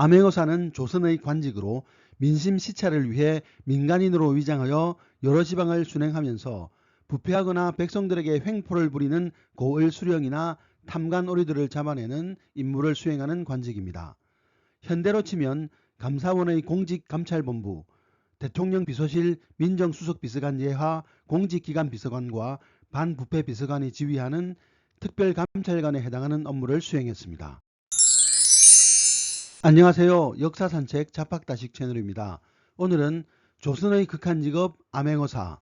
암행어사는 조선의 관직으로 민심 시찰을 위해 민간인으로 위장하여 여러 지방을 순행하면서 부패하거나 백성들에게 횡포를 부리는 고을 수령이나 탐관 오리들을 잡아내는 임무를 수행하는 관직입니다. 현대로 치면 감사원의 공직감찰본부, 대통령 비서실 민정수석비서관 예하 공직기관 비서관과 반부패 비서관이 지휘하는 특별감찰관에 해당하는 업무를 수행했습니다. 안녕하세요. 역사 산책 자팍다식 채널입니다. 오늘은 조선의 극한 직업 암행어사,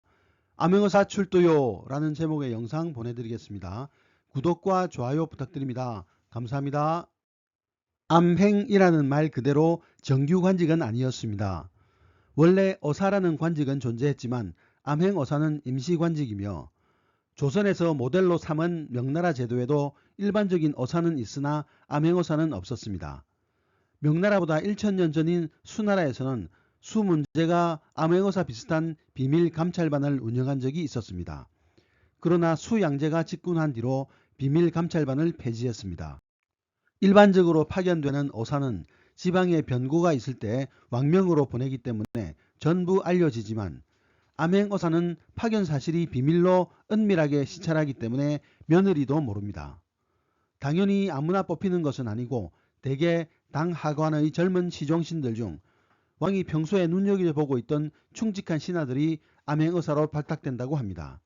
암행어사 출도요 라는 제목의 영상 보내드리겠습니다. 구독과 좋아요 부탁드립니다. 감사합니다. 암행이라는 말 그대로 정규 관직은 아니었습니다. 원래 어사라는 관직은 존재했지만 암행어사는 임시 관직이며 조선에서 모델로 삼은 명나라 제도에도 일반적인 어사는 있으나 암행어사는 없었습니다. 명나라보다 1000년 전인 수나라에서는 수 문제가 암행어사 비슷한 비밀 감찰반을 운영한 적이 있었습니다. 그러나 수양제가 집권한 뒤로 비밀 감찰반을 폐지했습니다. 일반적으로 파견되는 어사는 지방에 변고가 있을 때 왕명으로 보내기 때문에 전부 알려지지만 암행어사는 파견 사실이 비밀로 은밀하게 시찰하기 때문에 며느리도 모릅니다. 당연히 아무나 뽑히는 것은 아니고 대개 당 하관의 젊은 시종신들 중 왕이 평소에 눈여겨보고 있던 충직한 신하들이 암행의사로 발탁된다고 합니다.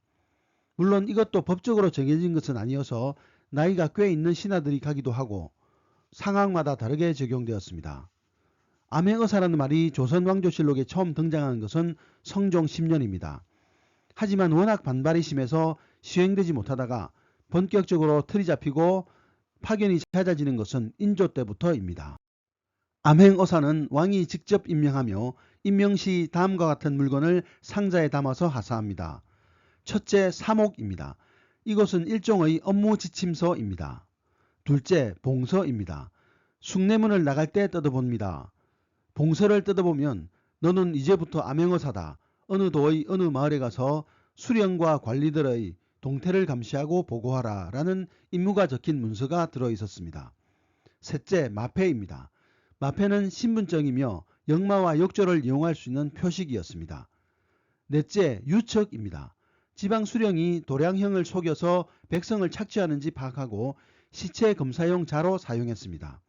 물론 이것도 법적으로 정해진 것은 아니어서 나이가 꽤 있는 신하들이 가기도 하고 상황마다 다르게 적용되었습니다. 암행의사라는 말이 조선왕조실록에 처음 등장한 것은 성종 10년입니다. 하지만 워낙 반발이 심해서 시행되지 못하다가 본격적으로 틀이 잡히고 파견이 찾아지는 것은 인조 때부터입니다. 암행어사는 왕이 직접 임명하며 임명 시 다음과 같은 물건을 상자에 담아서 하사합니다. 첫째 사목입니다. 이것은 일종의 업무 지침서입니다. 둘째 봉서입니다. 숭례문을 나갈 때 뜯어봅니다. 봉서를 뜯어보면 너는 이제부터 암행어사다. 어느 도의 어느 마을에 가서 수령과 관리들의 동태를 감시하고 보고하라 라는 임무가 적힌 문서가 들어 있었습니다. 셋째 마패입니다. 마패는 신분증이며 역마와 역조를 이용할 수 있는 표식이었습니다. 넷째 유척입니다. 지방 수령이 도량형을 속여서 백성을 착취하는지 파악하고 시체 검사용 자로 사용했습니다.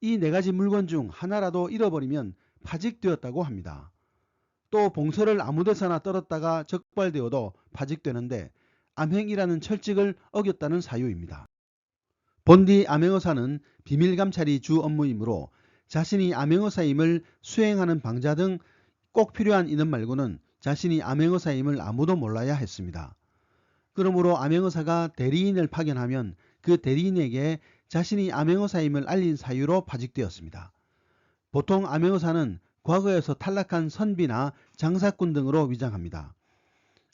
이 네 가지 물건 중 하나라도 잃어버리면 파직되었다고 합니다. 또 봉서를 아무데서나 떨었다가 적발되어도 파직되는데 암행이라는 철칙을 어겼다는 사유입니다. 본디 암행어사는 비밀 감찰이 주 업무이므로 자신이 암행어사임을 수행하는 방자 등 꼭 필요한 인원 말고는 자신이 암행어사임을 아무도 몰라야 했습니다. 그러므로 암행어사가 대리인을 파견하면 그 대리인에게 자신이 암행어사임을 알린 사유로 파직되었습니다. 보통 암행어사는 과거에서 탈락한 선비나 장사꾼 등으로 위장합니다.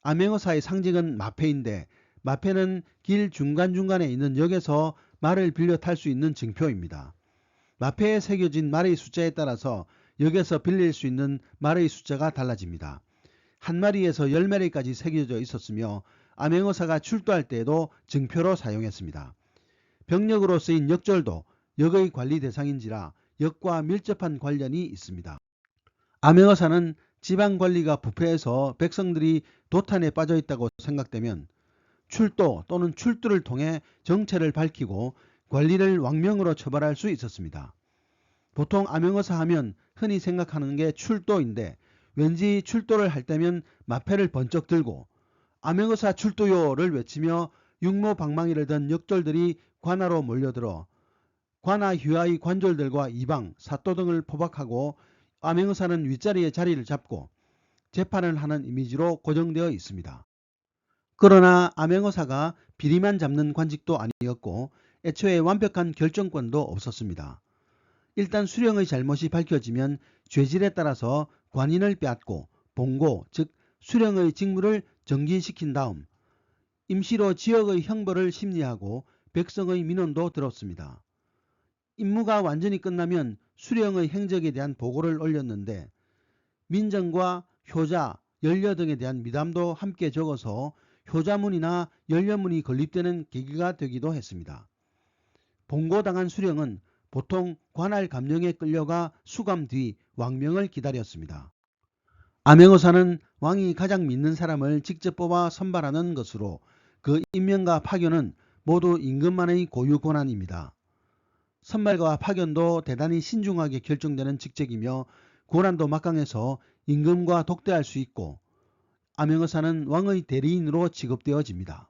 암행어사의 상징은 마패인데 마패는 길 중간중간에 있는 역에서 말을 빌려 탈 수 있는 증표입니다. 마패에 새겨진 말의 숫자에 따라서 역에서 빌릴 수 있는 말의 숫자가 달라집니다. 한 마리에서 열 마리까지 새겨져 있었으며 암행어사가 출도할 때에도 증표로 사용했습니다. 병력으로 쓰인 역절도 역의 관리 대상인지라 역과 밀접한 관련이 있습니다. 암행어사는 지방관리가 부패해서 백성들이 도탄에 빠져 있다고 생각되면 출도 또는 출두를 통해 정체를 밝히고 관리를 왕명으로 처벌할 수 있었습니다. 보통 암행어사 하면 흔히 생각하는 게 출도인데 왠지 출도를 할 때면 마패를 번쩍 들고 암행어사 출도요를 외치며 육모방망이를 든 역졸들이 관하로 몰려들어 관하 휴하의 관졸들과 이방, 사또 등을 포박하고 암행의사는 윗자리에 자리를 잡고 재판을 하는 이미지로 고정되어 있습니다. 그러나 암행어사가 비리만 잡는 관직도 아니었고 애초에 완벽한 결정권도 없었습니다. 일단 수령의 잘못이 밝혀지면 죄질에 따라서 관인을 빼앗고 봉고 즉 수령의 직무를 정진시킨 다음 임시로 지역의 형벌을 심리하고 백성의 민원도 들었습니다. 임무가 완전히 끝나면 수령의 행적에 대한 보고를 올렸는데 민정과 효자, 연려 등에 대한 미담도 함께 적어서 효자문이나 연려문이 건립되는 계기가 되기도 했습니다. 봉고당한 수령은 보통 관할 감령에 끌려가 수감 뒤 왕명을 기다렸습니다. 암행어사는 왕이 가장 믿는 사람을 직접 뽑아 선발하는 것으로 그 임명과 파견은 모두 임금만의 고유 권한입니다. 선발과 파견도 대단히 신중하게 결정되는 직책이며 권한도 막강해서 임금과 독대할 수 있고 암행어사는 왕의 대리인으로 취급되어집니다.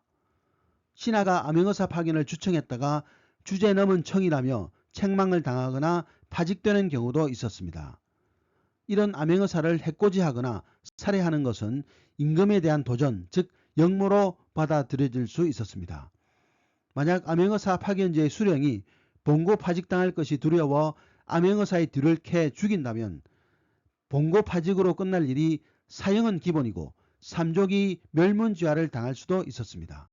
신하가 암행어사 파견을 추청했다가 주제 넘은 청이라며 책망을 당하거나 파직되는 경우도 있었습니다. 이런 암행어사를 해코지하거나 살해하는 것은 임금에 대한 도전, 즉 역모로 받아들여질 수 있었습니다. 만약 암행어사 파견제의 수령이 봉고 파직당할 것이 두려워 암행어사의 뒤를 캐 죽인다면 봉고 파직으로 끝날 일이 사형은 기본이고 삼족이 멸문지화를 당할 수도 있었습니다.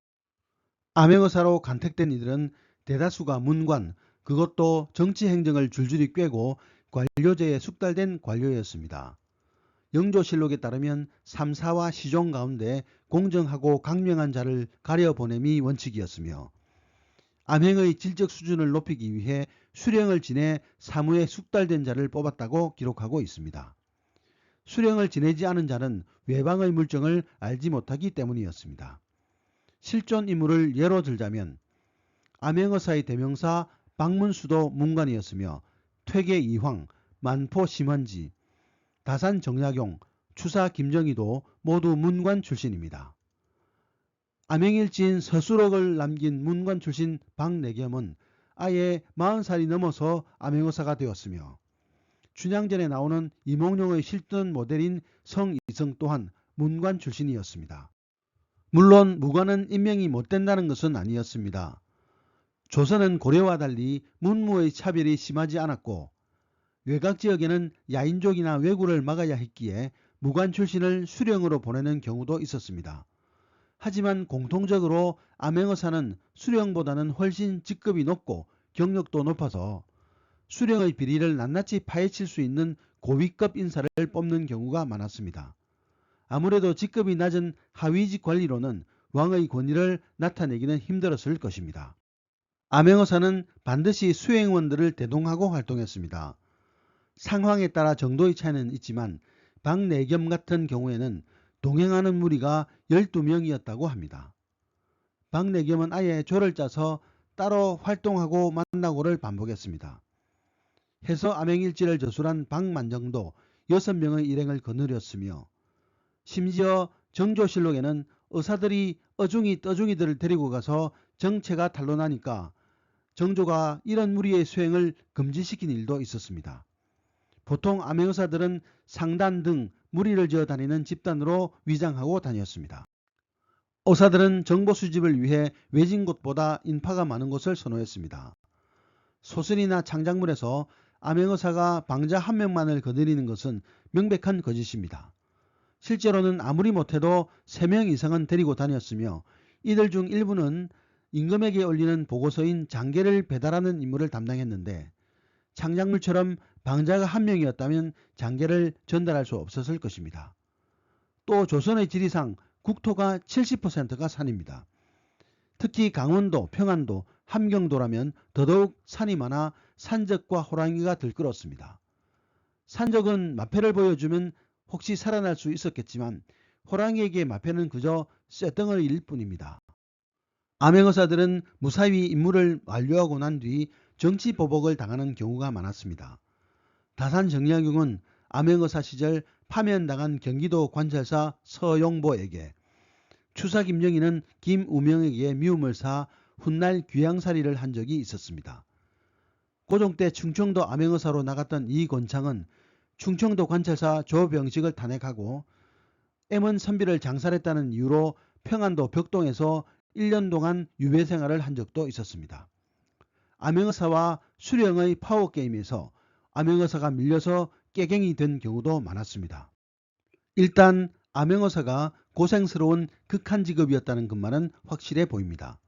암행어사로 간택된 이들은 대다수가 문관, 그것도 정치 행정을 줄줄이 꿰고 관료제에 숙달된 관료였습니다. 영조실록에 따르면 삼사와 시종 가운데 공정하고 강명한 자를 가려 보냄이 원칙이었으며 암행의 질적 수준을 높이기 위해 수령을 지내 사무에 숙달된 자를 뽑았다고 기록하고 있습니다. 수령을 지내지 않은 자는 외방의 물정을 알지 못하기 때문이었습니다. 실존 인물을 예로 들자면 암행어사의 대명사 박문수도 문관이었으며 퇴계 이황, 만포 심원지, 다산 정약용, 추사 김정희도 모두 문관 출신입니다. 암행일지인 서수록을 남긴 문관 출신 박내겸은 아예 40살이 넘어서 암행어사가 되었으며 춘향전에 나오는 이몽룡의 실존 모델인 성이성 또한 문관 출신이었습니다. 물론 무관은 임명이 못된다는 것은 아니었습니다. 조선은 고려와 달리 문무의 차별이 심하지 않았고 외곽 지역에는 야인족이나 왜구를 막아야 했기에 무관 출신을 수령으로 보내는 경우도 있었습니다. 하지만 공통적으로 암행어사는 수령보다는 훨씬 직급이 높고 경력도 높아서 수령의 비리를 낱낱이 파헤칠 수 있는 고위급 인사를 뽑는 경우가 많았습니다. 아무래도 직급이 낮은 하위직 관리로는 왕의 권위를 나타내기는 힘들었을 것입니다. 암행어사는 반드시 수행원들을 대동하고 활동했습니다. 상황에 따라 정도의 차이는 있지만 박내겸 같은 경우에는 동행하는 무리가 12명이었다고 합니다. 박내겸은 아예 조를 짜서 따로 활동하고 만나고를 반복했습니다. 해서 암행일지를 저술한 박만정도 6명의 일행을 거느렸으며 심지어 정조실록에는 의사들이 어중이 떠중이들을 데리고 가서 정체가 탄로나니까 정조가 이런 무리의 수행을 금지시킨 일도 있었습니다. 보통 암행의사들은 상단 등 무리를 지어 다니는 집단으로 위장하고 다녔습니다. 의사들은 정보 수집을 위해 외진 곳보다 인파가 많은 곳을 선호했습니다. 소설이나 창작물에서 암행의사가 방자 한 명만을 거느리는 것은 명백한 거짓입니다. 실제로는 아무리 못해도 3명 이상은 데리고 다녔으며 이들 중 일부는 임금에게 올리는 보고서인 장계를 배달하는 임무를 담당했는데 창작물처럼 방자가 한 명이었다면 장계를 전달할 수 없었을 것입니다. 또 조선의 지리상 국토가 70%가 산입니다. 특히 강원도, 평안도, 함경도라면 더더욱 산이 많아 산적과 호랑이가 들끓었습니다. 산적은 마패를 보여주면 혹시 살아날 수 있었겠지만 호랑이에게 마패는 그저 쇳덩어리일 뿐입니다. 암행어사들은 무사히 임무를 완료하고 난 뒤 정치 보복을 당하는 경우가 많았습니다. 다산 정약용은 암행어사 시절 파면당한 경기도 관찰사 서용보에게 추사 김정희는 김우명에게 미움을 사 훗날 귀양살이를 한 적이 있었습니다. 고종 때 충청도 암행어사로 나갔던 이 권창은 충청도 관찰사 조병식을 탄핵하고 M은 선비를 장살했다는 이유로 평안도 벽동에서 1년 동안 유배 생활을 한 적도 있었습니다. 암행어사와 수령의 파워게임에서 암행어사가 밀려서 깨갱이 된 경우도 많았습니다. 일단 암행어사가 고생스러운 극한 직업이었다는 것만은 확실해 보입니다.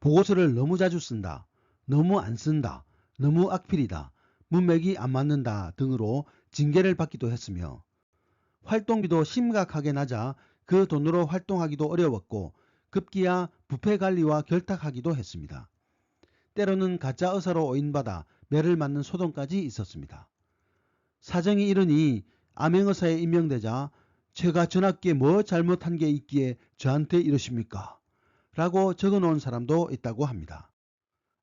보고서를 너무 자주 쓴다, 너무 안 쓴다, 너무 악필이다, 문맥이 안 맞는다 등으로 징계를 받기도 했으며 활동비도 심각하게 낮아 그 돈으로 활동하기도 어려웠고 급기야 부패 관리와 결탁하기도 했습니다. 때로는 가짜 의사로 오인받아 매를 맞는 소동까지 있었습니다. 사정이 이르니 암행어사에 임명되자 제가 전학기에 뭐 잘못한 게 있기에 저한테 이러십니까? 라고 적어놓은 사람도 있다고 합니다.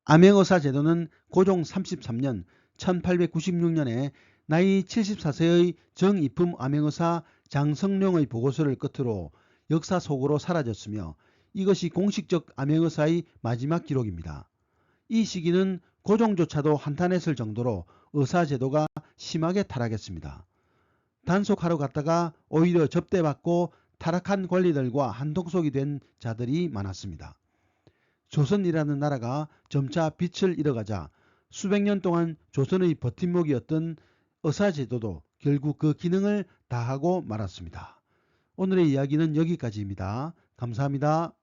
암행어사 제도는 고종 33년 1896년에 나이 74세의 정이품 암행어사 장성룡의 보고서를 끝으로 역사 속으로 사라졌으며 이것이 공식적 암행어사의 마지막 기록입니다. 이 시기는 고종조차도 한탄했을 정도로 의사제도가 심하게 타락했습니다. 단속하러 갔다가 오히려 접대받고 타락한 관리들과 한통속이 된 자들이 많았습니다. 조선이라는 나라가 점차 빛을 잃어가자 수백 년 동안 조선의 버팀목이었던 의사제도도 결국 그 기능을 다하고 말았습니다. 오늘의 이야기는 여기까지입니다. 감사합니다.